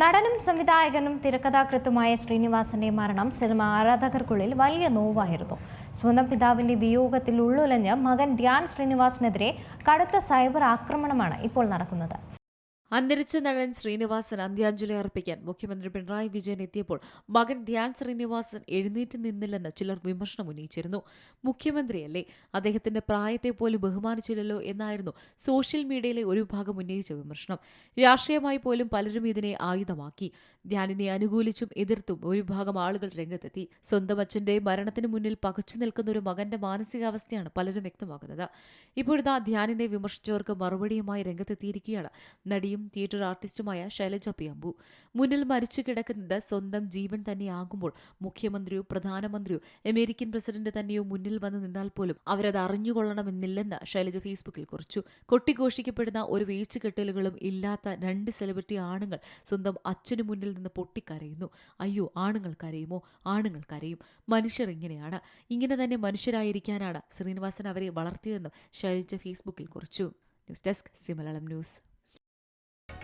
നടനും സംവിധായകനും തിരക്കഥാകൃത്തുമായ ശ്രീനിവാസന്റെ മരണം സിനിമ ആരാധകർക്കുള്ളിൽ വലിയ നോവായിരുന്നു. സ്വന്തം പിതാവിന്റെ വിയോഗത്തിൽ ഉള്ളുലഞ്ഞ് മകൻ ധ്യാൻ ശ്രീനിവാസിനെതിരെ കടുത്ത സൈബർ ആക്രമണമാണ് ഇപ്പോൾ നടക്കുന്നത്. അന്തരിച്ച നടൻ ശ്രീനിവാസൻ അന്ത്യാഞ്ജലി അർപ്പിക്കാൻ മുഖ്യമന്ത്രി പിണറായി വിജയൻ എത്തിയപ്പോൾ മകൻ ധ്യാൻ ശ്രീനിവാസൻ എഴുന്നേറ്റ് നിന്നില്ലെന്ന് ചിലർ വിമർശനം ഉന്നയിച്ചിരുന്നു. മുഖ്യമന്ത്രിയല്ലേ? അദ്ദേഹത്തിന്റെ പ്രായത്തെ പോലും ബഹുമാനിച്ചില്ലല്ലോ എന്നായിരുന്നു സോഷ്യൽ മീഡിയയിലെ ഒരു ഭാഗം ഉന്നയിച്ച വിമർശനം. രാഷ്ട്രീയമായി പോലും പലരും ഇതിനെ ആയുധമാക്കി. ധ്യാനിനെ അനുകൂലിച്ചും എതിർത്തും ഒരു ഭാഗം ആളുകൾ രംഗത്തെത്തി. സ്വന്തം അച്ഛന്റെ മരണത്തിന് മുന്നിൽ പകച്ചു നിൽക്കുന്ന ഒരു മകന്റെ മാനസികാവസ്ഥയാണ് പലരും വ്യക്തമാക്കുന്നത്. ഇപ്പോഴിതാ ധ്യാനിനെ വിമർശിച്ചവർക്ക് മറുപടിയുമായി രംഗത്തെത്തിയിരിക്കുകയാണ്. നടിയും തിയേറ്റർ ആർട്ടിസ്റ്റുമായ ശൈലജ പി മുന്നിൽ മരിച്ചു കിടക്കുന്നത് സ്വന്തം ജീവൻ തന്നെയാകുമ്പോൾ മുഖ്യമന്ത്രിയോ പ്രധാനമന്ത്രിയോ അമേരിക്കൻ പ്രസിഡന്റ് തന്നെയോ മുന്നിൽ വന്ന് നിന്നാൽ പോലും അവരത് അറിഞ്ഞുകൊള്ളണമെന്നില്ലെന്ന് ശൈലജ ഫേസ്ബുക്കിൽ കുറിച്ചു. കൊട്ടിഘോഷിക്കപ്പെടുന്ന ഒരു വേച്ചുകെട്ടലുകളും ഇല്ലാത്ത രണ്ട് സെലിബ്രിറ്റി ആണുങ്ങൾ സ്വന്തം അച്ഛനു മുന്നിൽ നിന്ന് പൊട്ടിക്കരയുന്നു. അയ്യോ ആണുങ്ങൾ കരയുമോ? ആണുങ്ങൾ കരയും. മനുഷ്യർ ഇങ്ങനെയാണ്. ഇങ്ങനെ തന്നെ മനുഷ്യരായിരിക്കാനാണ് ശ്രീനിവാസൻ അവരെ വളർത്തിയതെന്നും ശൈലജ ഫേസ്ബുക്കിൽ കുറിച്ചു. News desk സിമലയാളം news.